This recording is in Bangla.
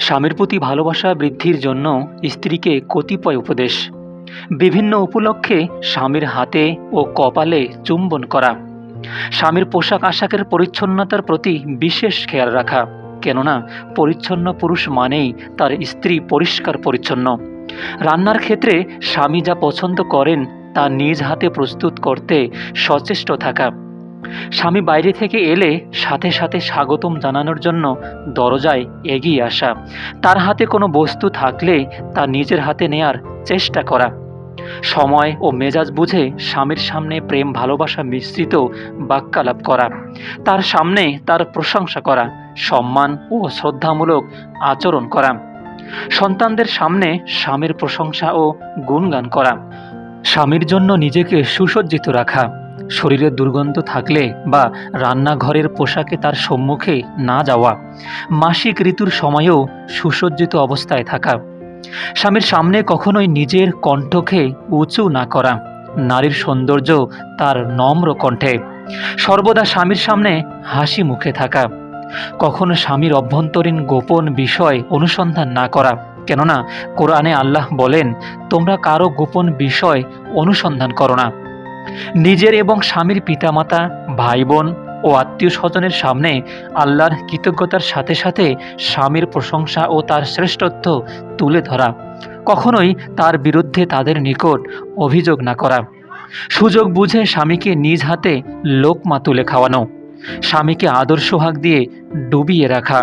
স্বামীর প্রতি ভালোবাসা বৃদ্ধির জন্য স্ত্রীকে কতিপয় উপদেশ। বিভিন্ন উপলক্ষে স্বামীর হাতে ও কপালে চুম্বন করা। স্বামীর পোশাক আশাকের পরিচ্ছন্নতার প্রতি বিশেষ খেয়াল রাখা। কেননা, পরিচ্ছন্ন পুরুষ মানেই তার স্ত্রী পরিষ্কার পরিচ্ছন্ন। রান্নার ক্ষেত্রে স্বামী যা পছন্দ করেন, তা নিজ হাতে প্রস্তুত করতে সচেষ্ট থাকা। স্বামী বাইরে থেকে এলে সাথে সাথে স্বাগতম জানানোর জন্য দরজায় এগিয়ে আসা। তার হাতে কোনো বস্তু থাকলে তা নিজের হাতে নেয়ার চেষ্টা করা। সময় ও মেজাজ বুঝে স্বামীর সামনে প্রেম, ভালোবাসা মিশ্রিত বাক্যালাপ করা। তার সামনে তার প্রশংসা করা, সম্মান ও শ্রদ্ধামূলক আচরণ করা। সন্তানদের সামনে স্বামীর প্রশংসা ও গুণগান করা। স্বামীর জন্য নিজেকে সুসজ্জিত রাখা। শরীরে দুর্গন্ধ থাকলে বা রান্নাঘরের পোশাকে তার সম্মুখে না যাওয়া, মাসিক ঋতুর সময়েও সুসজ্জিত অবস্থায় থাকা, স্বামীর সামনে কখনোই নিজের কণ্ঠকে উঁচু না করা, নারীর সৌন্দর্য তার নম্র কণ্ঠে, সর্বদা স্বামীর সামনে হাসি মুখে থাকা, কখনো স্বামীর অভ্যন্তরীণ গোপন বিষয় অনুসন্ধান না করা, কেননা কোরআনে আল্লাহ বলেন, তোমরা কারও গোপন বিষয় অনুসন্ধান করো না। নিজের এবং স্বামীর পিতামাতা ভাই বোন ও আত্মীয় স্বজনের সামনে আল্লাহর কৃতজ্ঞতার সাথে সাথে স্বামীর প্রশংসা ও তার শ্রেষ্ঠত্ব তুলে ধরা, কখনোই তার বিরুদ্ধে তাদের নিকট অভিযোগ না করা। সুযোগ বুঝে স্বামীকে নিজ হাতে লোকমা তুলে খাওয়ানো, স্বামীকে আদর্শ হাক দিয়ে ডুবিয়ে রাখা।